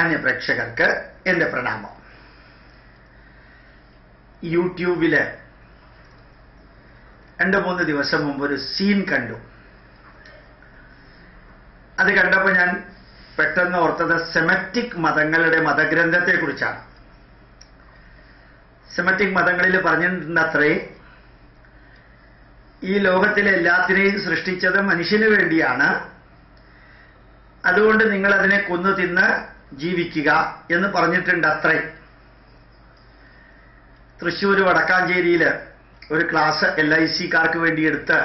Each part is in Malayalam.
മാന്യ പ്രേക്ഷകർക്ക് എന്റെ പ്രണാമം. യൂട്യൂബിൽ രണ്ട് മൂന്ന് ദിവസം മുമ്പ് ഒരു സീൻ കണ്ടു. അത് കണ്ടപ്പോൾ ഞാൻ പെട്ടെന്ന് ഓർത്തത് സെമറ്റിക് മതങ്ങളുടെ മതഗ്രന്ഥത്തെ കുറിച്ചാണ് സെമറ്റിക് മതങ്ങളിൽ പറഞ്ഞിട്ടുണ്ടത്രേ ഈ ലോകത്തിലെ എല്ലാത്തിനെയും സൃഷ്ടിച്ചത് മനുഷ്യന് വേണ്ടിയാണ്. അതുകൊണ്ട് നിങ്ങൾ അതിനെ കൊന്നു തിന്ന് ജീവിക്കുക എന്ന് പറഞ്ഞിട്ടുണ്ട് അത്രേ തൃശ്ശൂർ വടക്കാഞ്ചേരിയിൽ ഒരു ക്ലാസ് എൽ ഐ സിക്കാർക്ക് വേണ്ടി എടുത്ത്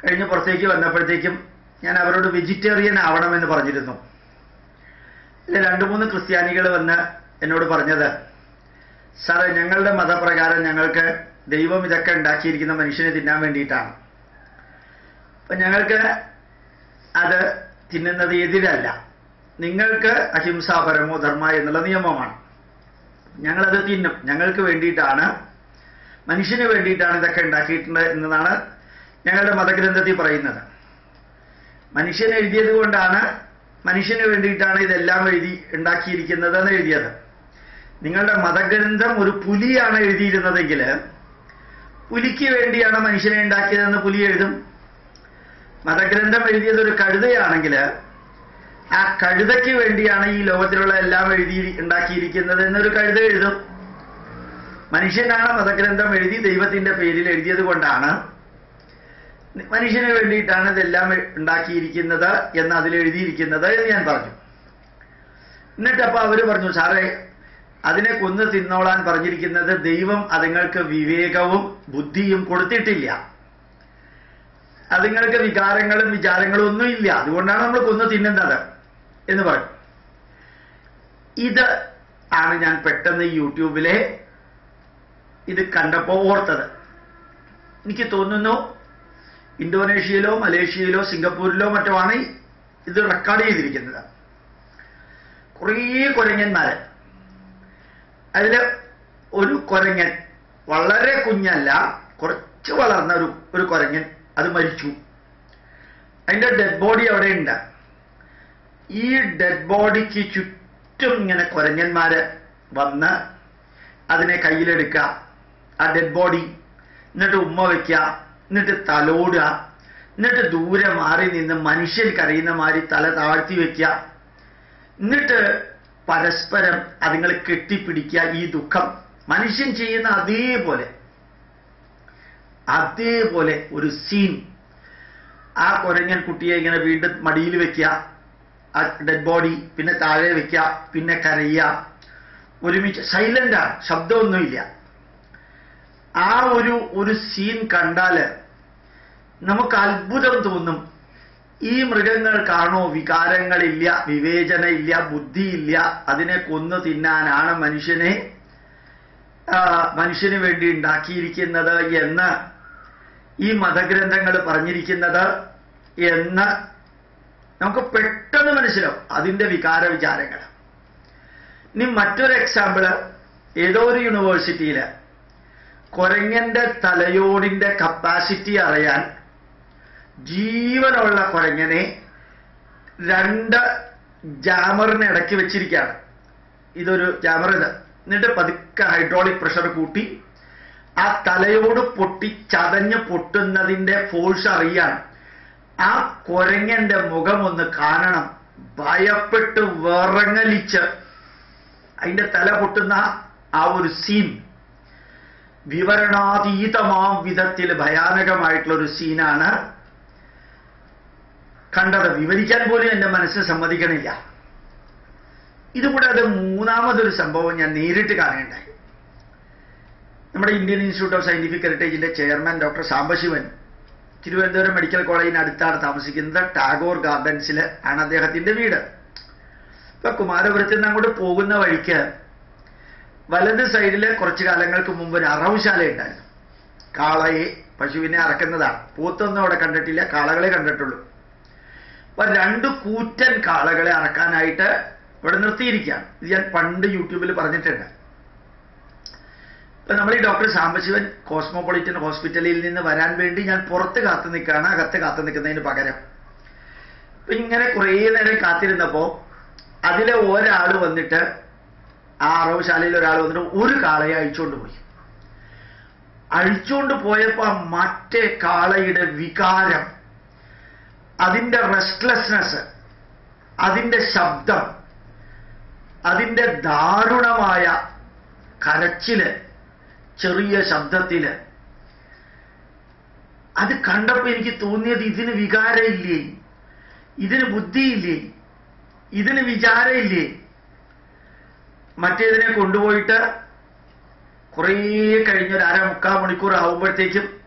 കഴിഞ്ഞ് പുറത്തേക്ക് വന്നപ്പോഴത്തേക്കും ഞാൻ അവരോട് വെജിറ്റേറിയൻ ആവണമെന്ന് പറഞ്ഞിരുന്നു. ഇതിൽ രണ്ട് മൂന്ന് ക്രിസ്ത്യാനികൾ വന്ന് എന്നോട് പറഞ്ഞത് സാറേ ഞങ്ങളുടെ മതപ്രകാരം ഞങ്ങൾക്ക് ദൈവം ഇതൊക്കെ ഉണ്ടാക്കിയിരിക്കുന്ന മനുഷ്യനെ തിന്നാൻ വേണ്ടിയിട്ടാണ്. അപ്പൊ ഞങ്ങൾക്ക് അത് തിന്നുന്നത് എതിരല്ല. നിങ്ങൾക്ക് അഹിംസാപരമോ ധർമ്മ എന്നുള്ള നിയമമാണ്. ഞങ്ങളത് തിന്നും. ഞങ്ങൾക്ക് വേണ്ടിയിട്ടാണ് മനുഷ്യന് വേണ്ടിയിട്ടാണ് ഇതൊക്കെ ഉണ്ടാക്കിയിട്ടുണ്ട് എന്നതാണ് ഞങ്ങളുടെ മതഗ്രന്ഥത്തിൽ പറയുന്നത്. മനുഷ്യൻ എഴുതിയത് കൊണ്ടാണ് മനുഷ്യന് വേണ്ടിയിട്ടാണ് ഇതെല്ലാം എഴുതി ഉണ്ടാക്കിയിരിക്കുന്നത് എന്ന് എഴുതിയത്. നിങ്ങളുടെ മതഗ്രന്ഥം ഒരു പുലിയാണ് എഴുതിയിരുന്നതെങ്കിൽ പുലിക്ക് വേണ്ടിയാണ് മനുഷ്യനെ ഉണ്ടാക്കിയതെന്ന് പുലി എഴുതും. മതഗ്രന്ഥം എഴുതിയത് ഒരു കഴുതയാണെങ്കിൽ ആ കഴുതയ്ക്ക് വേണ്ടിയാണ് ഈ ലോകത്തിലുള്ള എല്ലാം എഴുതി ഉണ്ടാക്കിയിരിക്കുന്നത് എന്നൊരു കഴുത എഴുതും. മനുഷ്യനാണ് മതഗ്രന്ഥം എഴുതി ദൈവത്തിന്റെ പേരിൽ എഴുതിയത് കൊണ്ടാണ്. മനുഷ്യന് വേണ്ടിയിട്ടാണ് ഇതെല്ലാം ഉണ്ടാക്കിയിരിക്കുന്നത് എന്ന് അതിൽ എഴുതിയിരിക്കുന്നത് എന്ന് ഞാൻ പറഞ്ഞു. എന്നിട്ടപ്പോ അവർ പറഞ്ഞു സാറേ അതിനെ കൊന്ന് തിന്നോളാൻ പറഞ്ഞിരിക്കുന്നത് ദൈവം അതുങ്ങൾക്ക് വിവേകവും ബുദ്ധിയും കൊടുത്തിട്ടില്ല. അതുങ്ങൾക്ക് വികാരങ്ങളും വിചാരങ്ങളും ഒന്നും ഇല്ല അതുകൊണ്ടാണ് നമ്മൾ കൊന്നു തിന്നുന്നത്. എന്ന് പറഞ്ഞു ഇത് ആണ് ഞാൻ പെട്ടെന്ന് യൂട്യൂബിലെ ഇത് കണ്ടപ്പോൾ ഓർത്തത്. എനിക്ക് തോന്നുന്നു ഇന്തോനേഷ്യയിലോ മലേഷ്യയിലോ സിംഗപ്പൂരിലോ മറ്റുമാണ് ഇത് റെക്കോർഡ് ചെയ്തിരിക്കുന്നത്. കുറേ കുരങ്ങന്മാര്. അതിൽ ഒരു കുരങ്ങൻ വളരെ കുഞ്ഞല്ല കുറച്ച് വളർന്ന ഒരു ഒരു കുരങ്ങൻ അത് മരിച്ചു. അതിന്റെ ഡെഡ് ബോഡി അവിടെ ഉണ്ട്. ഈ ഡെഡ് ബോഡിക്ക് ചുറ്റും ഇങ്ങനെ കുരങ്ങന്മാര് വന്ന് അതിനെ കയ്യിലെടുക്കുക ആ ഡെഡ് ബോഡി എന്നിട്ട് ഉമ്മ വയ്ക്കുക എന്നിട്ട് തലോടുക എന്നിട്ട് ദൂരെ മാറി നിന്ന് മനുഷ്യൻ കരയുന്ന മാതിരി തല താഴ്ത്തി വെക്ക. എന്നിട്ട് പരസ്പരം അതുങ്ങൾ കെട്ടിപ്പിടിക്കുക ഈ ദുഃഖം. മനുഷ്യൻ ചെയ്യുന്ന അതേപോലെ അതേപോലെ ഒരു സീൻ ആ കുരങ്ങൻ കുട്ടിയെ ഇങ്ങനെ വീണ്ടും മടിയിൽ വെക്കുക ഡെഡ് ബോഡി പിന്നെ താഴെ വെക്കുക പിന്നെ കരയുക ഒരുമിച്ച് സൈലന്റാണ് ശബ്ദമൊന്നുമില്ല. ആ ഒരു ഒരു സീൻ കണ്ടാൽ നമുക്ക് അത്ഭുതം തോന്നും. ഈ മൃഗങ്ങൾ കാണോ? വികാരങ്ങളില്ല വിവേചനയില്ല ബുദ്ധിയില്ല. അതിനെ കൊന്നു തിന്നാനാണ് മനുഷ്യനെ മനുഷ്യന് വേണ്ടി ഉണ്ടാക്കിയിരിക്കുന്നത് എന്ന് ഈ മതഗ്രന്ഥങ്ങൾ പറഞ്ഞിരിക്കുന്നത് എന്ന് നമുക്ക് പെട്ടെന്ന് മനസ്സിലാവും അതിന്റെ വികാര വിചാരങ്ങൾ ഇനി മറ്റൊരു എക്സാമ്പിൾ ഏതോ ഒരു യൂണിവേഴ്സിറ്റിയിൽ കുരങ്ങന്റെ തലയോടിന്റെ കപ്പാസിറ്റി അറിയാൻ ജീവനുള്ള കുരങ്ങനെ രണ്ട് ജാമറിന് ഇടയ്ക്ക് വെച്ചിരിക്കുകയാണ്. ഇതൊരു ജാമർ ഇത്. എന്നിട്ട് പതുക്കെ ഹൈഡ്രോളിക് പ്രഷർ കൂട്ടി ആ തലയോട് പൊട്ടി ചതഞ്ഞ് പൊട്ടുന്നതിന്റെ ഫോഴ്സ് അറിയാൻ ആ കുരങ്ങന്റെ മുഖം ഒന്ന് കാണണം. ഭയപ്പെട്ട് വിറങ്ങലിച്ച് അതിന്റെ തല പൊട്ടുന്ന ആ ഒരു സീൻ വിവരണാതീതമാം വിധത്തിൽ ഭയാനകമായിട്ടുള്ള ഒരു സീനാണ് കണ്ടത് വിവരിക്കാൻ പോലും എന്റെ മനസ്സിന് സമ്മതിക്കണില്ല. ഇതുകൂടാതെ മൂന്നാമതൊരു സംഭവം ഞാൻ നേരിട്ട് കാണേണ്ടായി. നമ്മുടെ Indian institute of scientific ഹെറിറ്റേജിന്റെ chairman doctor Sambasivan Thiruvananthapuram medical കോളേജിന് അടുത്താണ് താമസിക്കുന്നത് ടാഗോർ ഗാർഡൻസിൽ ആണ് അദ്ദേഹത്തിന്റെ വീട്. ഇപ്പൊ കുമാരപുരത്ത് നിന്ന് അങ്ങോട്ട് പോകുന്ന വഴിക്ക് വലത് സൈഡിൽ കുറച്ചു കാലങ്ങൾക്ക് മുമ്പ് ഒരു അറവുശാല ഉണ്ടായിരുന്നു കാളയെ പശുവിനെ അറക്കുന്നതാണ്. പൂത്തൊന്നും അവിടെ കണ്ടിട്ടില്ല കാളകളെ കണ്ടിട്ടുള്ളൂ. അപ്പൊ രണ്ട് കൂറ്റൻ കാളകളെ അറക്കാനായിട്ട് ഇവിടെ നിർത്തിയിരിക്കുകയാണ്. ഇത് ഞാൻ പണ്ട് യൂട്യൂബിൽ പറഞ്ഞിട്ടുണ്ട്. ഇപ്പൊ നമ്മൾ ഈ ഡോക്ടർ സാംബശിവൻ കോസ്മോപൊളിറ്റൻ ഹോസ്പിറ്റലിൽ നിന്ന് വരാൻ വേണ്ടി ഞാൻ പുറത്ത് കാത്തു നിൽക്കുകയാണ് അകത്ത് കാത്തു നിൽക്കുന്നതിന് പകരം. അപ്പൊ ഇങ്ങനെ കുറേ നേരം കാത്തിരുന്നപ്പോ അതിലെ ഒരാൾ വന്നിട്ട് ആ അറവുശാലയിൽ ഒരാൾ വന്നിട്ട് ഒരു കാളയെ അഴിച്ചുകൊണ്ട് പോയി. അഴിച്ചുകൊണ്ട് പോയപ്പോ മറ്റേ കാളയുടെ വികാരം അതിന്റെ റെസ്റ്റ്ലെസ്നെസ് അതിന്റെ ശബ്ദം അതിന്റെ ദാരുണമായ കരച്ചിൽ ചെറിയ ശബ്ദത്തിൽ. അത് കണ്ടപ്പോ എനിക്ക് തോന്നിയത് ഇതിന് വികാരമില്ലേ? ഇതിന് ബുദ്ധിയില്ലേ? ഇതിന് വിചാരമില്ലേ? മറ്റേതിനെ കൊണ്ടുപോയിട്ട് കുറേ കഴിഞ്ഞൊരു അര മുക്കാൽ മണിക്കൂർ ആവുമ്പോഴത്തേക്കും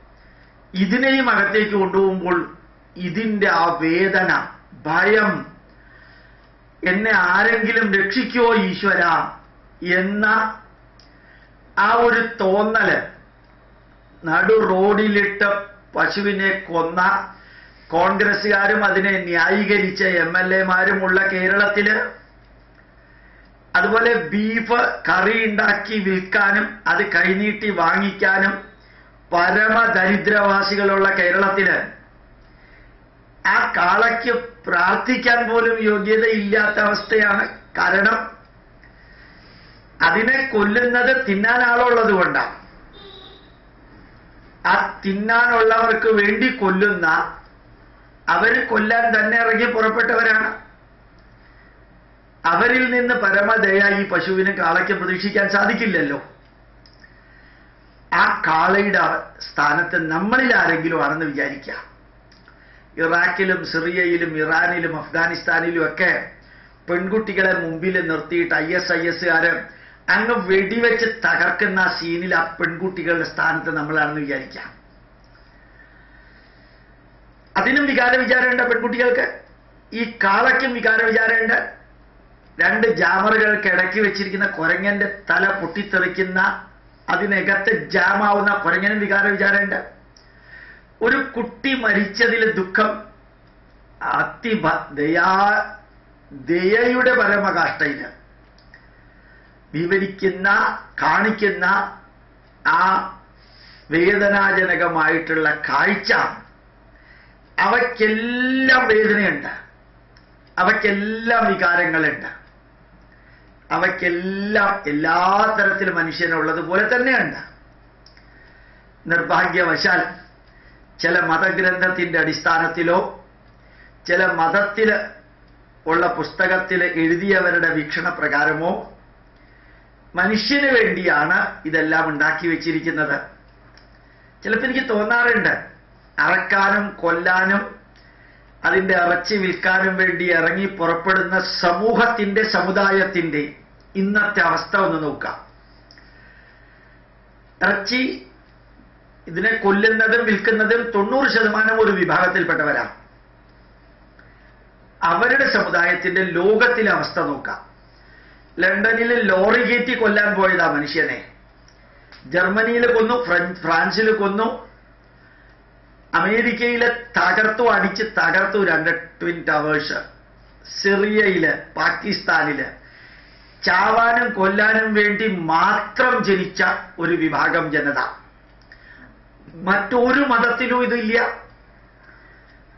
ഇതിനെയും അകത്തേക്ക് കൊണ്ടുപോകുമ്പോൾ ഇതിന്റെ ആ വേദന ഭയം എന്നെ ആരെങ്കിലും രക്ഷിക്കോ ഈശ്വര? എന്ന ആ ഒരു തോന്നൽ നടു റോഡിലിട്ട് പശുവിനെ കൊന്ന കോൺഗ്രസ്സുകാരും അതിനെ ന്യായീകരിച്ച എം എൽ എമാരുമുള്ള കേരളത്തിൽ. അതുപോലെ ബീഫ് കറി ഉണ്ടാക്കി വിൽക്കാനും അത് കൈനീട്ടി വാങ്ങിക്കാനും പരമദരിദ്രവാസികളുള്ള കേരളത്തിൽ. ആ കാളയ്ക്ക് പ്രാർത്ഥിക്കാൻ പോലും യോഗ്യതയില്ലാത്ത അവസ്ഥയാണ്. കാരണം അതിനെ കൊല്ലുന്നത് തിന്നാൻ ആളുള്ളത് കൊണ്ടാണ് ആ തിന്നാനുള്ളവർക്ക് വേണ്ടി കൊല്ലുന്ന അവർ കൊല്ലാൻ തന്നെ ഇറങ്ങി പുറപ്പെട്ടവരാണ്. അവരിൽ നിന്ന് പരമദയ ഈ പശുവിനെ കാളയ്ക്ക് പ്രതീക്ഷിക്കാൻ സാധിക്കില്ലല്ലോ. ആ കാളയുടെ സ്ഥാനത്ത് നമ്മളിൽ ആരെങ്കിലും ആണെന്ന് വിചാരിക്കാം. ഇറാഖിലും സിറിയയിലും ഇറാനിലും അഫ്ഗാനിസ്ഥാനിലും ഒക്കെ പെൺകുട്ടികളെ മുമ്പിൽ നിർത്തിയിട്ട് ഐ എസ് ഐ എസ്സുകാര് അങ്ങ് വെടിവെച്ച് തകർക്കുന്ന ആ സീനിൽ ആ പെൺകുട്ടികളുടെ സ്ഥാനത്ത് നമ്മളാണെന്ന് വിചാരിക്കാം. അതിനും വികാര വിചാരമുണ്ട് പെൺകുട്ടികൾക്ക്. ഈ കാളയ്ക്കും വികാര വിചാരമുണ്ട് രണ്ട് ജാമറുകൾക്ക് ഇടയ്ക്ക് വെച്ചിരിക്കുന്ന കുരങ്ങന്റെ തല പൊട്ടിത്തെറിക്കുന്ന അതിനകത്ത് ജാമാവുന്ന കുരങ്ങനും വികാര വിചാരമുണ്ട് ഒരു കുട്ടി മരിച്ചതിൽ ദുഃഖം. അതിഭ ദയാ ദയയുടെ പരമകാഷ്ടയിൽ വിവരിക്കുന്ന കാണിക്കുന്ന ആ വേദനാജനകമായിട്ടുള്ള കാഴ്ച. അവയ്ക്കെല്ലാം വേദനയുണ്ട്. അവയ്ക്കെല്ലാം വികാരങ്ങളുണ്ട്. അവയ്ക്കെല്ലാം എല്ലാ തരത്തിലും മനുഷ്യനുള്ളതുപോലെ തന്നെയുണ്ട്. നിർഭാഗ്യവശാൽ ചില മതഗ്രന്ഥത്തിന്റെ അടിസ്ഥാനത്തിലോ ചില മതത്തിൽ ഉള്ള പുസ്തകത്തിൽ എഴുതിയവരുടെ വീക്ഷണപ്രകാരമോ മനുഷ്യന് വേണ്ടിയാണ് ഇതെല്ലാം ഉണ്ടാക്കി വെച്ചിരിക്കുന്നത്. ചിലപ്പോൾ എനിക്ക് തോന്നാറുണ്ട് അറക്കാനും കൊല്ലാനും അതിന്റെ ഇറച്ചി വിൽക്കാനും വേണ്ടി ഇറങ്ങി പുറപ്പെടുന്ന സമൂഹത്തിന്റെ സമുദായത്തിന്റെ ഇന്നത്തെ അവസ്ഥ ഒന്ന് നോക്കാം ഇറച്ചി ഇതിനെ കൊല്ലുന്നതും വിൽക്കുന്നതും തൊണ്ണൂറ് ശതമാനം ഒരു വിഭാഗത്തിൽപ്പെട്ടവരാണ്. അവരുടെ സമുദായത്തിന്റെ ലോകത്തിലെ അവസ്ഥ നോക്കാം ലണ്ടനിൽ ലോറി കയറ്റി കൊല്ലാൻ പോയതാ മനുഷ്യനെ. ജർമ്മനിയിൽ കൊന്നു ഫ്രാൻസിൽ കൊന്നു. അമേരിക്കയിലെ തകർത്തു അടിച്ച് തകർത്തു രണ്ട് ട്വിൻ ടവേഴ്സ്. സിറിയയിൽ പാകിസ്ഥാനിൽ. ചാവാനും കൊല്ലാനും വേണ്ടി മാത്രം ജനിച്ച ഒരു വിഭാഗം ജനത. മറ്റൊരു മതത്തിലും ഇതില്ല.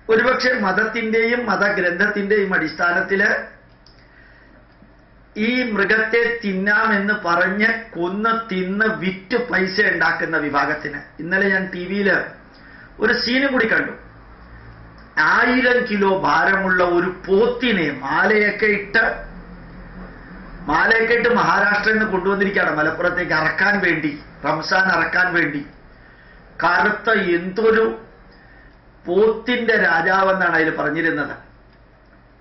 ഒരുപക്ഷെ മതത്തിന്റെയും മതഗ്രന്ഥത്തിന്റെയും അടിസ്ഥാനത്തിൽ ഈ മൃഗത്തെ തിന്നാമെന്ന് പറഞ്ഞ് കൊന്ന് തിന്ന് വിറ്റ് പൈസ ഉണ്ടാക്കുന്ന വിഭാഗത്തിന്. ഇന്നലെ ഞാൻ ടി വിയിൽ ഒരു സീന് കൂടി കണ്ടു. ആയിരം കിലോ ഭാരമുള്ള ഒരു പോത്തിനെ മാലയൊക്കെ ഇട്ട് മാലയൊക്കെ ഇട്ട് മഹാരാഷ്ട്രയിൽ നിന്ന് കൊണ്ടുവന്നിരിക്കുകയാണ്. മലപ്പുറത്തേക്ക് അറക്കാൻ വേണ്ടി റംസാൻ അറക്കാൻ വേണ്ടി. കറുത്ത എന്തൊരു പോത്തിന്റെ രാജാവെന്നാണ് അതിൽ പറഞ്ഞിരുന്നത്.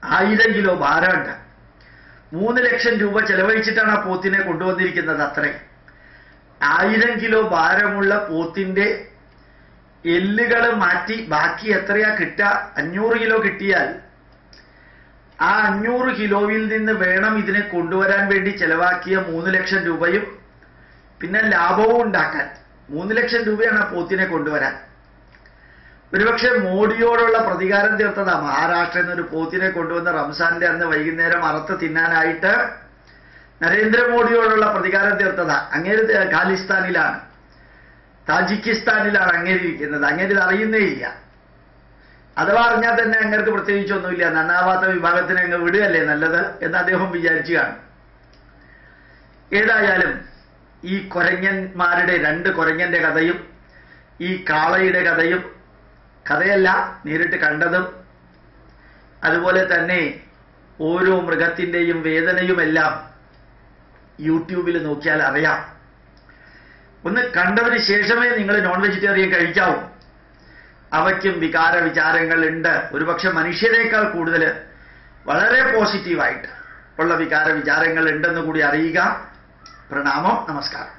ആയിരം കിലോ ഭാരമുണ്ട്. മൂന്ന് ലക്ഷം രൂപ ചെലവഴിച്ചിട്ടാണ് ആ പോത്തിനെ കൊണ്ടുവന്നിരിക്കുന്നത് അത്രേ. ആയിരം കിലോ ഭാരമുള്ള പോത്തിന്റെ എല്ലുകൾ മാറ്റി ബാക്കി എത്രയാ കിട്ടുക? അഞ്ഞൂറ് കിലോ കിട്ടിയാൽ ആ അഞ്ഞൂറ് കിലോയിൽ നിന്ന് വേണം ഇതിനെ കൊണ്ടുവരാൻ വേണ്ടി ചെലവാക്കിയ മൂന്ന് ലക്ഷം രൂപയും. പിന്നെ ലാഭവും ഉണ്ടാക്കാൻ. മൂന്ന് ലക്ഷം രൂപയാണ് ആ പോത്തിനെ കൊണ്ടുവരാൻ. ഒരുപക്ഷെ മോഡിയോടുള്ള പ്രതികാരം തീർത്തതാ. മഹാരാഷ്ട്രയിൽ നിന്ന് ഒരു പോത്തിനെ കൊണ്ടുവന്ന് റംസാന്റെ അന്ന് വൈകുന്നേരം അറുത്ത് തിന്നാനായിട്ട് നരേന്ദ്രമോദിയോടുള്ള പ്രതികാരം തീർത്തതാ. അങ്ങേര് ഖാലിസ്ഥാനിലാണ്. താജിക്കിസ്ഥാനിലാണ് അങ്ങേര് ഇരിക്കുന്നത്. അങ്ങേര് ഇത് അറിയുന്നേ ഇല്ല. അഥവാ അറിഞ്ഞാൽ തന്നെ അങ്ങർക്ക് പ്രത്യേകിച്ചൊന്നുമില്ല. നന്നാവാത്ത വിഭാഗത്തിന് അങ്ങ് വിടുകയല്ലേ നല്ലത് എന്ന് അദ്ദേഹം വിചാരിച്ചു കാണും ഏതായാലും ഈ കൊരങ്ങന്മാരുടെ രണ്ട് കൊരങ്ങന്റെ കഥയും ഈ കാളയുടെ കഥയും കഥയല്ല നേരിട്ട് കണ്ടതും. അതുപോലെ തന്നെ ഓരോ മൃഗത്തിന്റെയും വേദനയുമെല്ലാം യൂട്യൂബിൽ നോക്കിയാൽ അറിയാം. ഒന്ന് കണ്ടതിന് ശേഷമേ നിങ്ങൾ നോൺ വെജിറ്റേറിയൻ കഴിക്കാവൂ. അവയ്ക്കും വികാര വിചാരങ്ങൾ ഉണ്ട്. ഒരുപക്ഷെ മനുഷ്യരെക്കാൾ കൂടുതൽ വളരെ പോസിറ്റീവായിട്ട് ഉള്ള വികാര വിചാരങ്ങൾ ഉണ്ടെന്ന് കൂടി അറിയുക. പ്രണാമം നമസ്കാരം.